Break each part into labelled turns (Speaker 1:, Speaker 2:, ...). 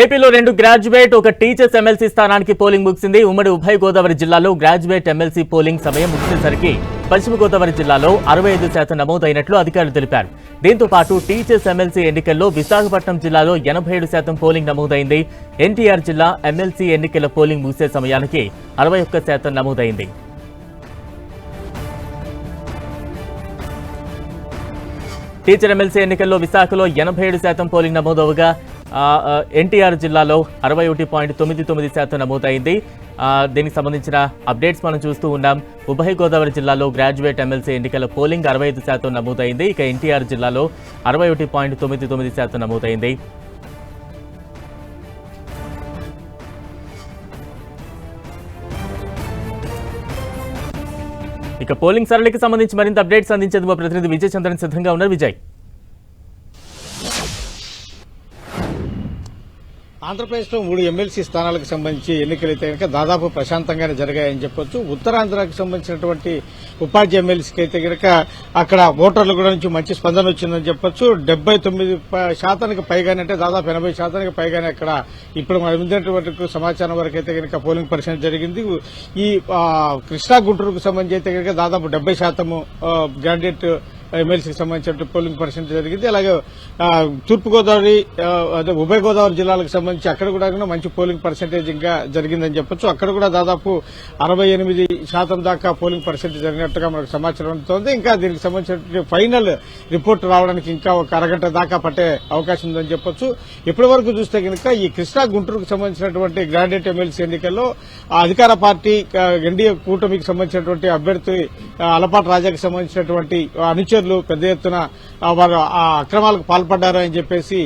Speaker 1: ఏపీలో రెండు గ్రాడ్యుయేట్ ఒక టీచర్స్ ఎమ్మెల్సీ స్థానానికి పోలింగ్ ముగిసింది. ఉమ్మడి ఉభయ గోదావరి జిల్లాలో గ్రాడ్యుయేట్ ఎమ్మెల్సీ పోలింగ్ సమయం ముగిసేసరికి పశ్చిమ గోదావరి జిల్లాలో అరవై ఐదు శాతం నమోదైనట్లు అధికారులు తెలిపారు. దీంతో పాటు టీచర్స్ ఎమ్మెల్సీ ఎన్నికల్లో విశాఖపట్నం జిల్లాలో ఎనభై ఏడు శాతం పోలింగ్ నమోదైంది. ఎన్టీఆర్ జిల్లా ఎమ్మెల్సీ ఎన్నికల పోలింగ్ ముగిసే సమయానికి అరవై ఒక్క శాతం నమోదైంది. టీచర్ ఎమ్మెల్సీ ఎన్నికల్లో విశాఖలో ఎనభై ఏడు శాతం పోలింగ్ నమోదవగా ఎన్టీఆర్ జిల్లాలో అరవై ఒకటి పాయింట్ తొమ్మిది తొమ్మిది శాతం నమోదైంది. దీనికి సంబంధించిన అప్డేట్స్ మనం చూస్తూ ఉన్నాం. ఉభయ గోదావరి జిల్లాలో గ్రాడ్యుయేట్ ఎమ్మెల్సీ ఎన్నికల పోలింగ్ అరవై ఐదు శాతం నమోదైంది. ఇక ఎన్టీఆర్ జిల్లాలో అరవై ఒకటి పాయింట్ తొమ్మిది తొమ్మిది శాతం నమోదైంది. ఇక పోలింగ్ సరళికి సంబంధించి మరింత అప్డేట్స్ అందించేందుకు మా ప్రతినిధి విజయ్ చంద్రన్ సిద్ధంగా ఉన్నారు విజయ్.
Speaker 2: ఆంధ్రప్రదేశ్లో మూడు ఎమ్మెల్సీ స్థానాలకు సంబంధించి ఎన్నికలైతే కనుక దాదాపు ప్రశాంతంగానే జరిగాయని చెప్పొచ్చు. ఉత్తరాంధ్రకు సంబంధించినటువంటి ఉపాధి ఎమ్మెల్సీకి అయితే కనుక అక్కడ ఓటర్ల కూడా నుంచి మంచి స్పందన వచ్చిందని చెప్పొచ్చు. డెబ్బై తొమ్మిది ప- శాతానికి పైగానే అంటే దాదాపు ఎనభై శాతానికి పైగానే అక్కడ ఇప్పుడు అందినటువంటి సమాచారం వరకు అయితే కనుక పోలింగ్ పర్సెంట్ జరిగింది. ఈ కృష్ణా గుంటూరుకు సంబంధించి అయితే కనుక దాదాపు డెబ్బై శాతము గ్రాడ్యుయేట్ ఎమ్మెల్సీకి సంబంధించిన పోలింగ్ పర్సెంట్ జరిగింది. అలాగే తూర్పుగోదావరి అదే ఉభయ గోదావరి జిల్లాలకు సంబంధించి అక్కడ కూడా మంచి పోలింగ్ పర్సెంటేజ్ ఇంకా జరిగిందని చెప్పొచ్చు. అక్కడ కూడా దాదాపు అరవై ఎనిమిది శాతం దాకా పోలింగ్ పర్సెంట్ జరిగినట్టుగా మనకు సమాచారం అందుతోంది. ఇంకా దీనికి సంబంధించిన ఫైనల్ రిపోర్ట్ రావడానికి ఇంకా ఒక అరగంట దాకా పట్టే అవకాశం ఉందని చెప్పొచ్చు. ఇప్పటి వరకు చూస్తే కనుక ఈ కృష్ణా గుంటూరుకు సంబంధించినటువంటి గ్రాడ్యుయేట్ ఎమ్మెల్సీ ఎన్నికల్లో అధికార పార్టీ ఎన్డీఏ కూటమికి సంబంధించినటువంటి అభ్యర్థి ఆ, అలపాటి రాజాకి సంబంధించినటువంటి అభ్యర్థులు పెద్ద ఎత్తున వారు ఆ అక్రమాలకు పాల్పడ్డారని చెప్పేసి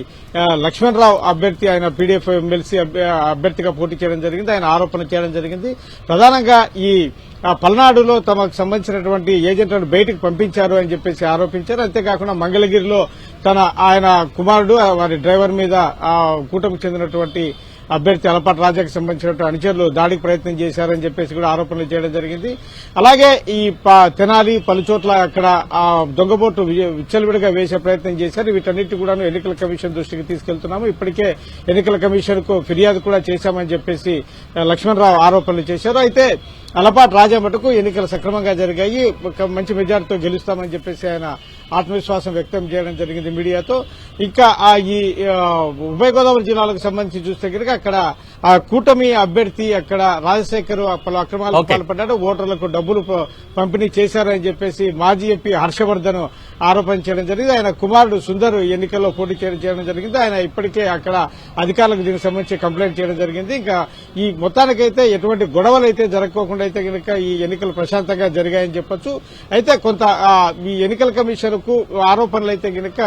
Speaker 2: లక్ష్మణరావు అభ్యర్థి ఆయన పీడీఎఫ్ ఎమ్మెల్సీ అభ్యర్థిగా పోటీ చేయడం జరిగింది. ఆయన ఆరోపణ చేయడం జరిగింది. ప్రధానంగా ఈ పల్నాడులో తమకు సంబంధించినటువంటి ఏజెంట్లను బయటకు పంపించారు అని చెప్పేసి ఆరోపించారు. అంతేకాకుండా మంగళగిరిలో తన ఆయన కుమారుడు వారి డ్రైవర్ మీద కూటమికి చెందినటువంటి అభ్యర్థి అలపాటి రాజాకి సంబంధించినటువంటి అనుచరులు దాడికి ప్రయత్నం చేశారని చెప్పేసి కూడా ఆరోపణలు చేయడం జరిగింది. అలాగే ఈ ప- తెనాలి పలు చోట్ల అక్కడ ఆ విచ్చలవిడిగా వేసే ప్రయత్నం చేశారు. వీటన్నిటి కూడా ఎన్నికల కమిషన్ దృష్టికి తీసుకెళ్తున్నాము. ఇప్పటికే ఎన్నికల కమిషన్కు ఫిర్యాదు కూడా చేశామని చెప్పేసి లక్ష్మణరావు ఆరోపణలు చేశారు. అయితే అలపాటి రాజా మటుకు ఎన్నికలు సక్రమంగా జరిగాయి. మంచి మెజార్టీతో గెలుస్తామని చెప్పేసి ఆయన ఆత్మవిశ్వాసం వ్యక్తం చేయడం జరిగింది మీడియాతో. ఇంకా ఆ ఈ ఉభయ గోదావరి జిల్లాలకు సంబంధించి చూస్తే కనుక అక్కడ ఆ కూటమి అభ్యర్థి అక్కడ రాజశేఖర్ పలు అక్రమాలకు
Speaker 1: Okay.
Speaker 2: పాల్పడ్డాడు ఓటర్లకు డబ్బులు పంపిణీ చేశారని చెప్పేసి మాజీ ఎంపీ హర్షవర్ధన్ ఆరోపణ చేయడం జరిగింది. ఆయన కుమారుడు సుందర్ ఎన్నికల్లో పోటీ చేయడం జరిగింది. ఆయన ఇప్పటికే అక్కడ అధికారులకు దీనికి సంబంధించి కంప్లైంట్ చేయడం జరిగింది. ఇంకా ఈ మొత్తానికైతే ఎటువంటి గొడవలు అయితే జరగకోకుండా అయితే కనుక ఈ ఎన్నికలు ప్రశాంతంగా జరిగాయని చెప్పొచ్చు. అయితే కొంత ఈ ఎన్నికల కమిషన్కు ఆరోపణలు అయితే కనుక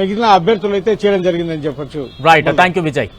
Speaker 2: మిగిలిన అభ్యర్థులు అయితే చేయడం జరిగిందని చెప్పొచ్చు.
Speaker 1: Right thank you Vijay